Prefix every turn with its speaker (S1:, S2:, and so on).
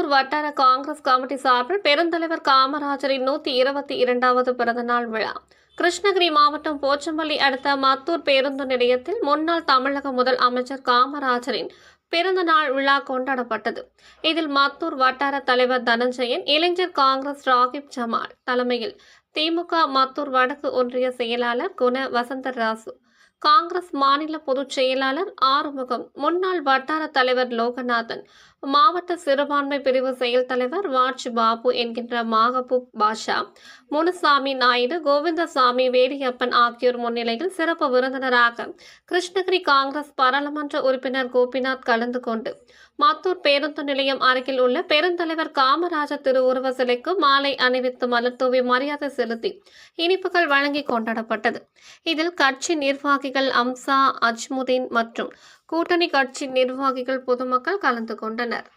S1: வட்டார காங்கிரஸ் கமிட்டி சார்பில் பெருந்தலைவர் காமராஜரின் நூற்றி இருபத்தி இரண்டாவது பிறந்தநாள் விழா. கிருஷ்ணகிரி மாவட்டம் போச்சம்பள்ளி அடுத்த மத்தூர் பேருந்து நிலையத்தில் முன்னாள் தமிழக முதல் அமைச்சர் காமராஜரின் பிறந்த நாள் விழா கொண்டாடப்பட்டது. இதில் மத்தூர் வட்டார தலைவர் தனஞ்சயன் இளைஞர் காங்கிரஸ் ராகிப் ஜமால் தலைமையில் திமுக மத்தூர் வடக்கு ஒன்றிய செயலாளர் குண வசந்தராசு காங்கிரஸ் மாநில பொதுச் செயலாளர் ஆறுமுகம். முன்னாள் வட்டார தலைவர் லோகநாதன் மாவட்ட சிறுபான்மை பிரிவு செயல் தலைவர் வாட்ச் பாபு என்கின்ற மாகபூப் பாஷா முனுசாமி நாயுடு கோவிந்தசாமி வேடியப்பன் ஆகியோர் முன்னிலையில் சிறப்பு விருந்தினராக கிருஷ்ணகிரி காங்கிரஸ் பாராளுமன்ற உறுப்பினர் கோபிநாத் கலந்து கொண்டு மாத்தூர் பேருந்து நிலையம் அருகில் உள்ள பெருந்தலைவர் காமராஜர் திருவுருவ சிலைக்கு மாலை அணிவித்து மலர் தூவி மரியாதை செலுத்தி இனிப்புகள் வழங்கி கொண்டாடப்பட்டது. இதில் கட்சி நிர்வாகி நிர்வாகிகள் அம்சா அஜ்முதீன் மற்றும் கூட்டணி கட்சி நிர்வாகிகள் பொதுமக்கள் கலந்து கொண்டனர்.